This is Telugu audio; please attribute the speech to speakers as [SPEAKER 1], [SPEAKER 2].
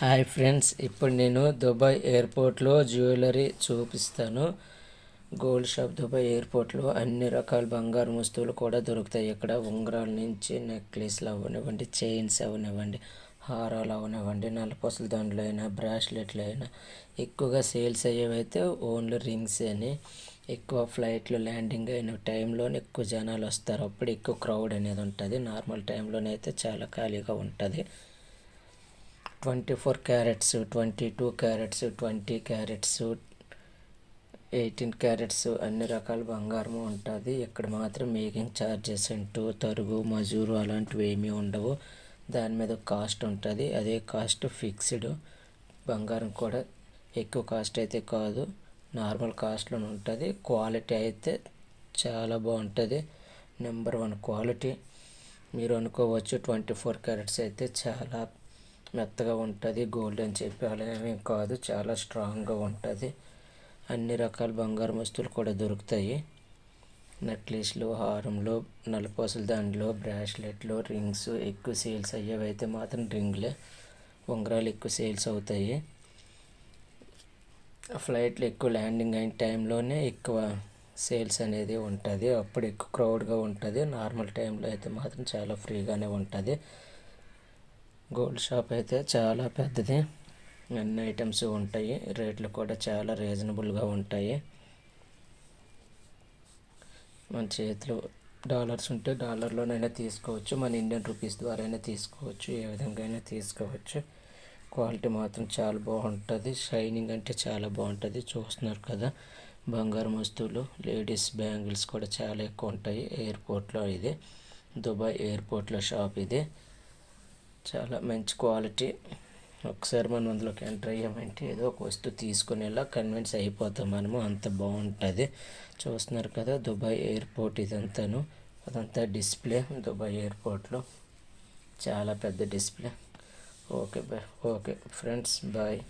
[SPEAKER 1] హాయ్ ఫ్రెండ్స్ ఇప్పుడు నేను దుబాయ్ ఎయిర్పోర్ట్లో జ్యువెలరీ చూపిస్తాను. గోల్డ్ షాప్ దుబాయ్ ఎయిర్పోర్ట్లో అన్ని రకాల బంగారు వస్తువులు కూడా దొరుకుతాయి. ఇక్కడ ఉంగరాల నుంచి నెక్లెస్లు అవనివ్వండి చైన్స్ అవనివ్వండి హారాలు అవనివ్వండి నల్లపూసల దండలు అయినా బ్రాస్లెట్లు అయినా ఎక్కువగా సేల్స్ అయ్యేవైతే ఓన్లీ రింగ్స్ అని ఎక్కువ ఫ్లైట్లు ల్యాండింగ్ అయిన టైంలోనే ఎక్కువ జనాలు వస్తారు. అప్పుడు ఎక్కువ క్రౌడ్ అనేది ఉంటుంది. నార్మల్ టైంలోనైతే చాలా ఖాళీగా ఉంటుంది. Twenty four carats twenty two carats twenty carats eighteen carats అన్ని రకాల బంగారం ఉంటుంది. ఇక్కడ మాత్రం మేకింగ్ ఛార్జెస్ అంటూ తరుగు మజూరు అలాంటివి ఏమీ ఉండవు. దాని మీద కాస్ట్ ఉంటుంది. అదే కాస్ట్ ఫిక్స్డ్ బంగారం కూడా ఎక్కువ కాస్ట్ అయితే కాదు. నార్మల్ కాస్ట్లో ఉంటుంది. క్వాలిటీ అయితే చాలా బాగుంటుంది. నెంబర్ వన్ క్వాలిటీ మీరు అనుకోవచ్చు ట్వంటీ ఫోర్ క్యారెట్స్ అయితే చాలా మెత్తగా ఉంటుంది గోల్డ్ అని చెప్పి అలాగే కాదు చాలా స్ట్రాంగ్గా ఉంటుంది. అన్ని రకాల బంగారం వస్తువులు కూడా దొరుకుతాయి. నెక్లెస్లు హారంలు నలుపూసల దాంట్లో బ్రాస్లెట్లు రింగ్స్ ఎక్కువ సేల్స్ అయ్యేవి అయితే మాత్రం రింగ్లే ఉంగరాలు ఎక్కువ సేల్స్ అవుతాయి. ఫ్లైట్లు ఎక్కువ ల్యాండింగ్ అయిన టైంలోనే ఎక్కువ సేల్స్ అనేది ఉంటుంది. అప్పుడు ఎక్కువ క్రౌడ్గా ఉంటుంది. నార్మల్ టైంలో అయితే మాత్రం చాలా ఫ్రీగానే ఉంటుంది. గోల్డ్ షాప్ అయితే చాలా పెద్దది. అన్ని ఐటమ్స్ ఉంటాయి. రేట్లు కూడా చాలా రీజనబుల్గా ఉంటాయి. మన చేతిలో డాలర్స్ ఉంటే డాలర్లోనైనా తీసుకోవచ్చు. మన ఇండియన్ రూపీస్ ద్వారా అయినా తీసుకోవచ్చు. ఏ విధంగా అయినా తీసుకోవచ్చు. క్వాలిటీ మాత్రం చాలా బాగుంటుంది. షైనింగ్ అంటే చాలా బాగుంటుంది. చూస్తున్నారు కదా. బంగారం వస్తువులు లేడీస్ బ్యాంగిల్స్ కూడా చాలా ఎక్కువ ఉంటాయి. ఎయిర్పోర్ట్లో ఇది. దుబాయ్ ఎయిర్పోర్ట్లో షాప్ ఇది. చాలా మంచి క్వాలిటీ. ఒకసారి మనం అందులోకి ఎంటర్ అయ్యామంటే ఏదో ఒక వస్తువు తీసుకునేలా కన్విన్స్ అయిపోతాం మనము అంత బాగుంటుంది. చూస్తున్నారు కదా దుబాయ్ ఎయిర్పోర్ట్ ఇదంతాను. అదంతా డిస్ప్లే దుబాయ్ ఎయిర్పోర్ట్లో. చాలా పెద్ద display. Okay bye okay friends bye.